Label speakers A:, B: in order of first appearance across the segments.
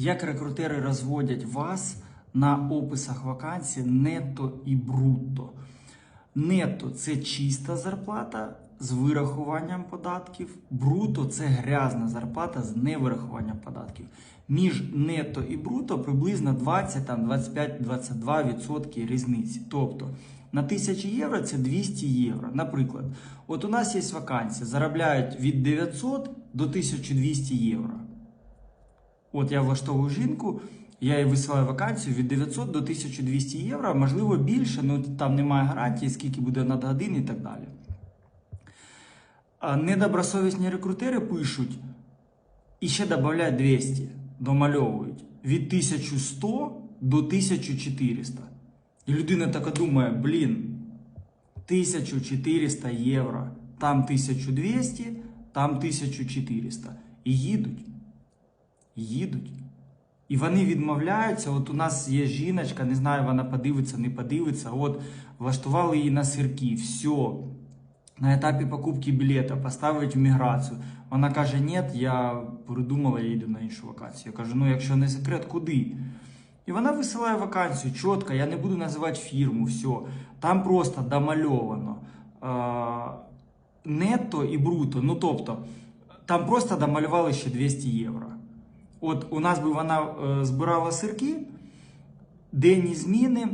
A: Як рекрутери розводять вас на описах вакансій нетто і брутто? Нетто це чиста зарплата з вирахуванням податків, бруто це грязна зарплата з невирахуванням податків. Між нетто і бруто приблизно 20, там, 25-22% різниці. Тобто на 1000 євро це 200 євро. Наприклад, от у нас є вакансія, заробляють від 900 до 1200 євро. От я влаштовую жінку, я їй висилаю вакансію від 900 до 1200 євро, можливо більше, ну там немає гарантії, скільки буде надгодин і так далі. А недобросовісні рекрутери пишуть і ще додають 200, домальовують від 1100 до 1400. І людина така думає: блін, 1400 євро, там 1200, там 1400. І їдуть їдуть. І вони відмовляються. От у нас є жіночка, не знаю, вона подивиться, не подивиться. От влаштували її на сирки, все. На етапі покупки білета поставить в міграцію. Вона каже: ні, я передумала, я йду на іншу вакансію. Я кажу, ну якщо не секрет, куди? І вона висилає вакансію чітко, я не буду називати фірму, все. Там просто домальовано. А, нетто і бруто. Ну тобто, там просто домалювали ще 200 євро. От у нас би вона е, збирала сирки, денні зміни,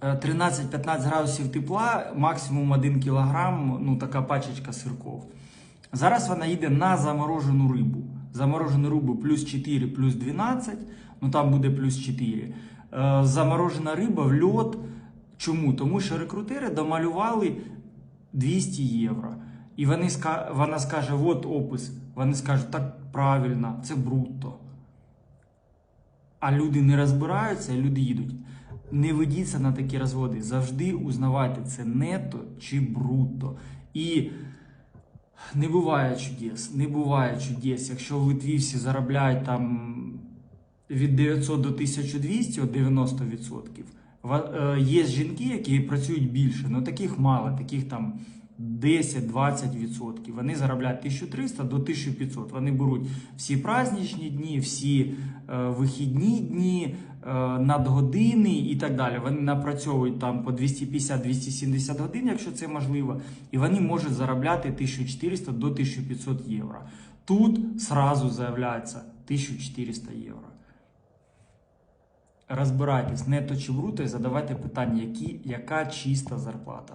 A: е, 13-15 градусів тепла, максимум 1 кілограм, ну така пачечка сирков. Зараз вона їде на заморожену рибу. Заморожену рибу плюс 4, плюс 12, ну там буде плюс 4. Е, Заморожена риба в льот. Чому? Тому що рекрутери домалювали 200 євро. І вони, вона скаже, от опис. Вони скажуть, так правильно, це брутто. А люди не розбираються, люди їдуть. Не ведіться на такі розводи. Завжди узнавайте, це нетто чи брутто. І не буває чудес, не буває чудес. Якщо в Литві всі заробляють там від 900 до 1200, от 90%, ва- е, є жінки, які працюють більше, але таких мало, таких там 10-20%. Вони заробляють 1300 до 1500. Вони беруть всі праздничні дні, всі е, вихідні дні, е, надгодини і так далі. Вони напрацьовують там по 250-270 годин, якщо це можливо, і вони можуть заробляти 1400 до 1500 євро. Тут сразу заявляється 1400 євро. Розбирайтесь, нетто чи бруто, і задавайте питання, які, яка чиста зарплата.